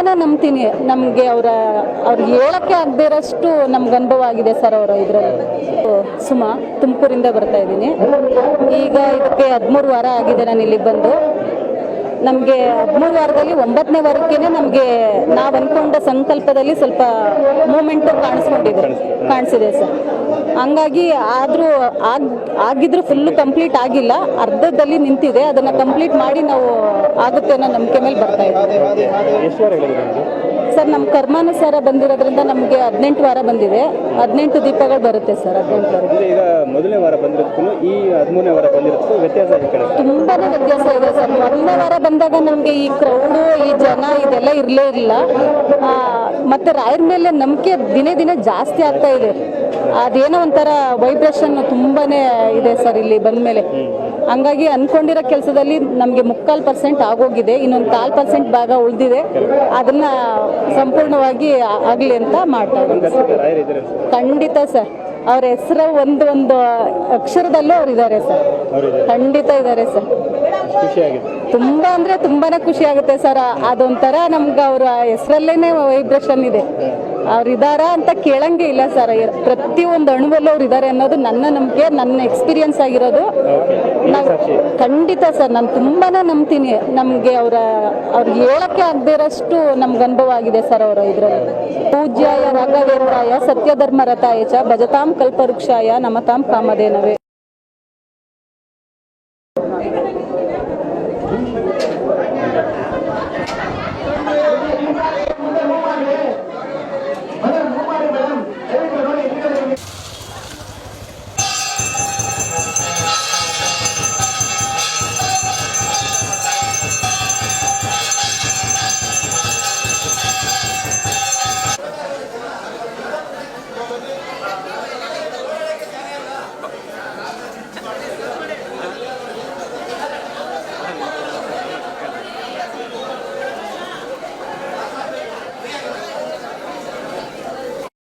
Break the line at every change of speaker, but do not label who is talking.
ತುಂಬಾನೇ ನಂಬ್ತೀನಿ. ನಮಗೆ ಅವರ ಅವ್ರಿಗೆ ಹೇಳಕ್ಕೆ ಆಗದೇ ನಮ್ಗೆ ಅನುಭವ ಆಗಿದೆ ಸರ್ ಅವರ ಇದರಲ್ಲಿ. ಸುಮಾ, ತುಮಕೂರಿಂದ ಬರ್ತಾ ಇದ್ದೀನಿ. ಈಗ ಇದಕ್ಕೆ ಹದಿಮೂರು ವಾರ ಆಗಿದೆ ನಾನು ಇಲ್ಲಿ ಬಂದು. ನಮಗೆ ಹದಿಮೂರು ವಾರದಲ್ಲಿ ಒಂಬತ್ತನೇ ವಾರಕ್ಕೇನೆ ನಮಗೆ ನಾವು ಅಂದ್ಕೊಂಡ ಸಂಕಲ್ಪದಲ್ಲಿ ಸ್ವಲ್ಪ ಮೂಮೆಂಟ್ ಕಾಣಿಸ್ಕೊಂಡಿದೆ, ಕಾಣಿಸಿದೆ ಸರ್. ಹಂಗಾಗಿ ಆದರೂ ಆಗ, ಆಗಿದ್ರೂ ಫುಲ್ಲು ಕಂಪ್ಲೀಟ್ ಆಗಿಲ್ಲ, ಅರ್ಧದಲ್ಲಿ ನಿಂತಿದೆ, ಅದನ್ನು ಕಂಪ್ಲೀಟ್ ಮಾಡಿ ನಾವು ಆಗುತ್ತೆ ಅನ್ನೋ ನಂಬಿಕೆ ಮೇಲೆ ಬರ್ತಾ ಇದ್ದೀವಿ. ಸರ್ ನಮ್ಮ ಕರ್ಮಾನುಸಾರ ಬಂದಿರೋದ್ರಿಂದ ನಮಗೆ ಹದಿನೆಂಟು ವಾರ ಬಂದಿದೆ. ಹದಿನೆಂಟು ದೀಪಗಳು ಬರುತ್ತೆ ಸರ್ ಹದಿನೆಂಟು ವಾರ
ಅಂದ್ರೆ ಈಗ ಮೊದಲನೇ ವಾರ ಬಂದಿರೋದಕ್ಕೂ ಈ ಹದಿಮೂರನೇ ವಾರ ಬಂದಿರೋದಕ್ಕೂ ವ್ಯತ್ಯಾಸ ಕಡೆ.
ತುಂಬಾನೇ ವ್ಯತ್ಯಾಸ ಇದೆ ಸರ್. ಮೊದಲನೇ ವಾರ ಬಂದಾಗ ನಮಗೆ ಈ ಕ್ರೌಡು ಈ ಜನ ಇದೆಲ್ಲ ಇರಲೇ ಇಲ್ಲ. ಆ, ಮತ್ತೆ ರಾಯರ ಮೇಲೆ ನಂಬಿಕೆ ದಿನೇ ದಿನೇ ಜಾಸ್ತಿ ಆಗ್ತಾ ಇದೆ. ಅದೇನೋ ಒಂಥರ ವೈಬ್ರೇಷನ್ ತುಂಬಾನೇ ಇದೆ ಸರ್ ಇಲ್ಲಿ ಬಂದ್ಮೇಲೆ. ಹಂಗಾಗಿ ಅನ್ಕೊಂಡಿರೋ ಕೆಲಸದಲ್ಲಿ ನಮಗೆ ಮುಕ್ಕಾಲು ಪರ್ಸೆಂಟ್ ಆಗೋಗಿದೆ ಇನ್ನೊಂದು ಕಾಲು ಪರ್ಸೆಂಟ್ ಭಾಗ ಉಳಿದಿದೆ. ಅದನ್ನ ಸಂಪೂರ್ಣವಾಗಿ ಆಗಲಿ ಅಂತ ಮಾಡ್ತಾ ಇದ್ದೀವಿ. ಖಂಡಿತ ಸರ್. ಅವ್ರ ಹೆಸರು ಒಂದು ಒಂದು ಅಕ್ಷರದಲ್ಲೂ ಅವ್ರು ಇದ್ದಾರೆ ಸರ್ ಖಂಡಿತ ಇದ್ದಾರೆ ಸರ್.
ಖುಷಿಯಾಗಿದೆ.
ತುಂಬಾ ಅಂದ್ರೆ ತುಂಬಾನೇ ಖುಷಿ ಆಗುತ್ತೆ ಸರ್. ಅದೊಂಥರ ನಮ್ಗೆ ಅವ್ರ ಹೆಸರಲ್ಲೇನೆ ವೈಬ್ರೇಷನ್ ಇದೆ. ಅವ್ರು ಇದಾರ ಅಂತ ಕೇಳಂಗೆ ಇಲ್ಲ ಸರ್. ಪ್ರತಿಯೊಂದು ಅಣುವಲ್ಲೂ ಅವ್ರು ಇದ್ದಾರೆ ಅನ್ನೋದು ನನ್ನ ನಂಬಿಕೆ ನನ್ನ ಎಕ್ಸ್ಪೀರಿಯನ್ಸ್ ಆಗಿರೋದು. ನಾವು ಖಂಡಿತ ಸರ್ ನಾನು ತುಂಬಾನೇ ನಂಬ್ತೀನಿ. ನಮಗೆ ಅವರ ಅವ್ರಿಗೆ ಹೇಳಕ್ಕೆ ಆಗದೆ ಇರೋಷ್ಟು ನಮ್ಗೆ ಅನುಭವ ಆಗಿದೆ ಸರ್ ಅವರ ಇದರಲ್ಲಿ. ಪೂಜ್ಯಾಯ ರಾಘವೇಂದ್ರಾಯ ಸತ್ಯಧರ್ಮ ರಥಾಯ ಚ ಭಜತಾಂ ಕಲ್ಪವೃಕ್ಷಾಯ ನಮತಾಂ ಕಾಮಧೇನವೇ. Thank you.